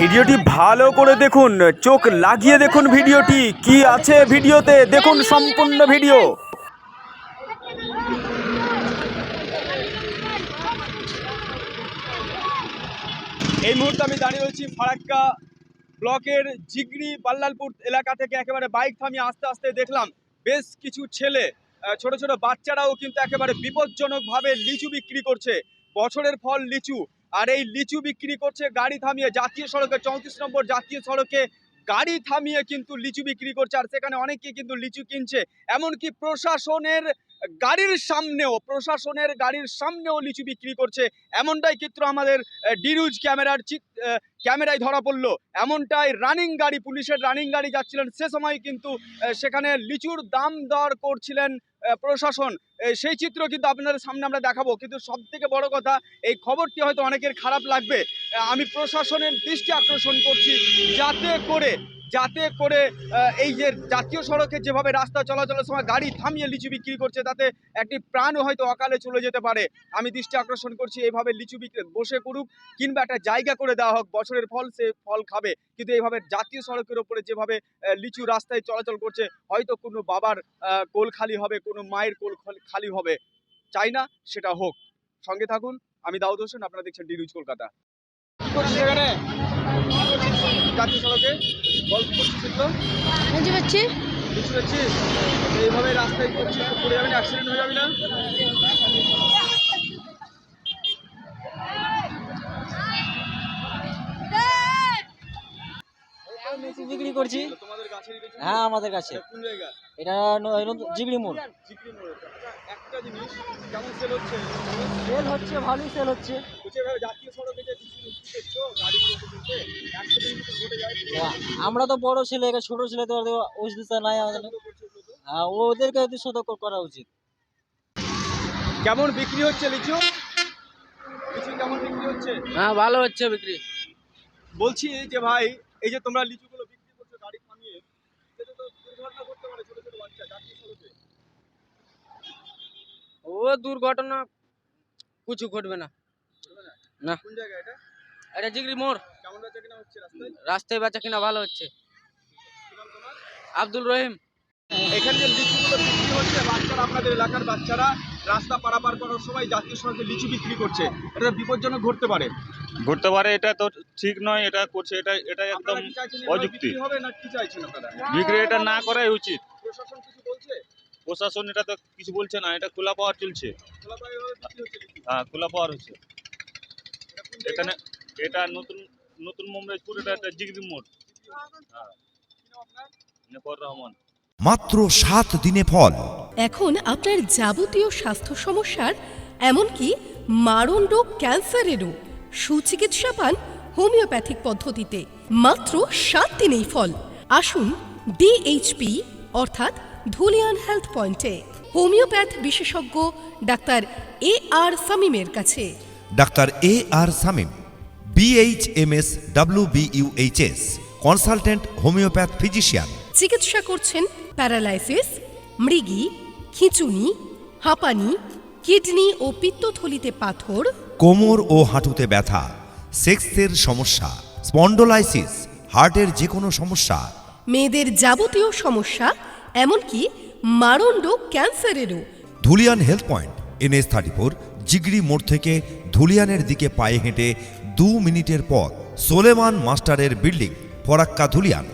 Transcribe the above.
ভিডিওটি ভালো করে দেখুন, চোখ লাগিয়ে দেখুন ভিডিওটি, কি আছে ভিডিওতে, দেখুন সম্পূর্ণ ভিডিও। এই মুহূর্তে আমি দাঁড়িয়ে রয়েছি ফারাক্কা ব্লকের জিগড়ি বাল্লালপুর এলাকা থেকে একেবারে বাইক থামিয়ে আস্তে আস্তে দেখলাম বেশ কিছু ছেলে ছোট ছোট বাচ্চারাও কিন্তু একেবারে বিপজ্জনকভাবে লিচু বিক্রি করছে। বছরের ফল লিচু আর এই লিচু বিক্রি করছে, গাড়ি থামিয়ে জাতীয় সড়কে, চৌত্রিশ নম্বর জাতীয় সড়কে গাড়ি থামিয়ে কিন্তু লিচু বিক্রি করছে, আর সেখানে অনেকে কিন্তু লিচু কিনছে। এমনকি প্রশাসনের গাড়ির সামনেও, প্রশাসনের গাড়ির সামনেও লিচু বিক্রি করছে। এমনটাই চিত্র আমাদের ডিরুজ ক্যামেরার ক্যামেরায় ধরা পড়ল। এমনটাই রানিং গাড়ি, পুলিশের রানিং গাড়ি যাচ্ছিলেন। সে সময় কিন্তু সেখানে লিচুর দাম দর করছিলেন প্রশাসন সেই চিত্র কিন্তু আপনাদের সামনে আমরা দেখাবো। কিন্তু সব থেকে বড় কথা, এই খবরটি হয়তো অনেকের খারাপ লাগবে। আমি প্রশাসনের দৃষ্টি আকর্ষণ করছি যাতে করে যাতে করে এই যে জাতীয় সড়কে যেভাবে রাস্তা চলাচলের সময় গাড়ি থামিয়ে লিচু বিক্রি করছে, তাতে একটি প্রাণও হয়তো অকালে চলে যেতে পারে। আমি দৃষ্টি আকর্ষণ করছি এইভাবে লিচু বিক্রি, বসে করুক কিংবা একটা জায়গা করে দেওয়া হোক, বছরের ফল সে ফল খাবে। কিন্তু এইভাবে জাতীয় সড়কের ওপরে যেভাবে লিচু রাস্তায় চলাচল করছে, হয়তো কোনো বাবার কোল খালি হবে, কোনো মায়ের কোল খালি- হবে। চাই না, সেটা হোক। সঙ্গে থাকুন, আমি দাউদ হোসেন, আপনারা দেখছেন ডিনিউজ কলকাতা। কি এখানে জাতীয় সড়কে? গল্প করছিস বুঝতে পারছি লিচু দেখছিস এইভাবে রাস্তায় করছিস পড়ে যাবি না অ্যাক্সিডেন্ট হয়ে যাবি না। বিক্রি করছি। হ্যাঁ আমাদের কাছে এটা জিগড়ি মোড়। আচ্ছা, একটা জিনিস কেমন সেল হচ্ছে? সেল হচ্ছে ভালোই সেল হচ্ছে। আমরা তো বড় ছেলে ছোট ছেলে তো অসুবিধা নাই আমাদের। হ্যাঁ, ওদেরকে একটু সতর্ক করা উচিত। কেমন বিক্রি হচ্ছে লিচু? লিচু কেমন বিক্রি হচ্ছে? হ্যাঁ ভালো হচ্ছে বিক্রি। বলছি যে ভাই এই যে তোমরা লিচুগুলো বিক্রি করছ গাড়ি থামিয়ে সেটা তো দুর্ঘটনা করতে পারে ছোট ছোট বাচ্চা জাতীয় সড়কে। ও দুর্ঘটনা কিছু ঘটবে না। না? না। কোন জায়গা এটা? এটা মোড়। কেমন বেচা কিনা হচ্ছে রাস্তায়? রাস্তায় বেচা কিনা ভালো হচ্ছে। আব্দুল রহিম। এখানে যে লিচুগুলো বিক্রি হচ্ছে বাচ্চারা আপনাদের এলাকার বাচ্চারা রাস্তা পারাপার করার সময় জাতীয় সড়কে লিচু বিক্রি করছে। এটা বিপজ্জনক ঘটতে পারে। ঘুরতে পারে এটা তো ঠিক নয় এটা করছে এটা এটা একদম অযুক্তি। বিক্রি হবে না কি চাইছেন আপনারা? বিক্রি এটা না করাই উচিত। প্রশাসন কিছু বলছে? প্রশাসন এটা তো কিছু বলছে না এটা খোলা পাওয়ার চলছে। হ্যাঁ খোলা পাওয়ার হচ্ছে? এখানে এটা নতুন নতুন মুম্বাইপুর এটা একটা জিগরি মোড়। হ্যাঁ। নেপর রহমান। মাত্র সাত দিনে ফল। এখন আপনার যাবতীয় স্বাস্থ্য সমস্যার এমনকি মারণ রোগ ক্যান্সারেরও সুচিকিৎসা পান হোমিওপ্যাথিক পদ্ধতিতে। মাত্র সাত দিনেই ফল। আসুন ডিএইচপি অর্থাৎ ধুলিয়ান হেলথ পয়েন্টে। হোমিওপ্যাথ বিশেষজ্ঞ ডাক্তার এ আর সামিমের কাছে। Doctor A R Samim BHMS W BUHS consultant homeopath physician. চিকিৎসা করছেন প্যারালাইসিস মৃগী খিঁচুনি হাঁপানি কিডনি ও পিত্তথলিতে পাথর কোমর ও হাঁটুতে ব্যথা সেক্সের সমস্যা স্পন্ডোলাইসিস হার্টের যে কোনো সমস্যা। মেয়েদের যাবতীয় সমস্যা এমনকি মারণ রোগ ক্যান্সারেরও। Dhulian health point NS thirty four Jigri মোড় থেকে ধুলিয়ানের দিকে পায়ে হেঁটে দু মিনিটের পর সোলেমান মাস্টারের বিল্ডিং, ফরাক্কা ধুলিয়ান।